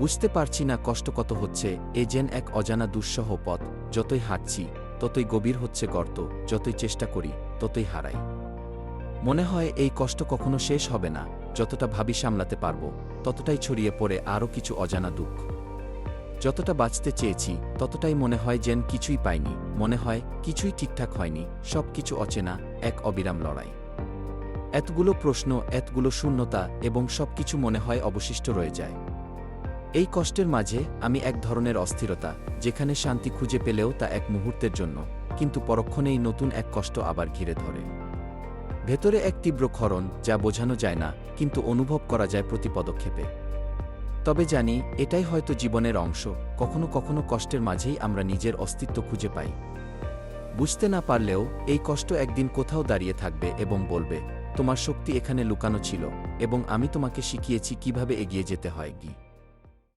বুঝতে পারছি না কষ্ট কত হচ্ছে, এ যেন এক অজানা দুঃসহ পথ। যতই হাঁটছি, ততই গভীর হচ্ছে গর্ত, যতই চেষ্টা করি, ততই হারাই। মনে হয় এই কষ্ট কখনো শেষ হবে না, যতটা ভাবি সামলাতে পারব, ততটাই ছড়িয়ে পড়ে আরও কিছু অজানা দুঃখ। যতটা বাঁচতে চেয়েছি, ততটাই মনে হয় যেন কিছুই পাইনি, মনে হয় কিছুই ঠিকঠাক হয়নি সব কিছু অচেনা, এক অবিরাম লড়াই। এতগুলো প্রশ্ন, এতগুলো শূন্যতা এবং সবকিছু মনে হয় অবশিষ্ট রয়ে যায়। এই কষ্টের মাঝে আমি এক ধরনের অস্থিরতা, যেখানে শান্তি খুঁজে পেলেও তা এক মুহূর্তের জন্য, কিন্তু পরক্ষণেই নতুন এক কষ্ট আবার ঘিরে ধরে। ভেতরে এক তীব্র ক্ষরণ, যা বোঝানো যায় না, কিন্তু অনুভব করা যায় প্রতি পদক্ষেপে। তবে জানি, এটাই হয়তো জীবনের অংশ, কখনো কখনো কষ্টের মাঝেই আমরা নিজের অস্তিত্ব খুঁজে পাই। বুঝতে না পারলেও, এই কষ্ট একদিন কোথাও দাঁড়িয়ে থাকবে এবং বলবে, তোমার শক্তি এখানে লুকানো ছিল, এবং আমি তোমাকে শিখিয়েছি কীভাবে এগিয়ে যেতে হয়, গি।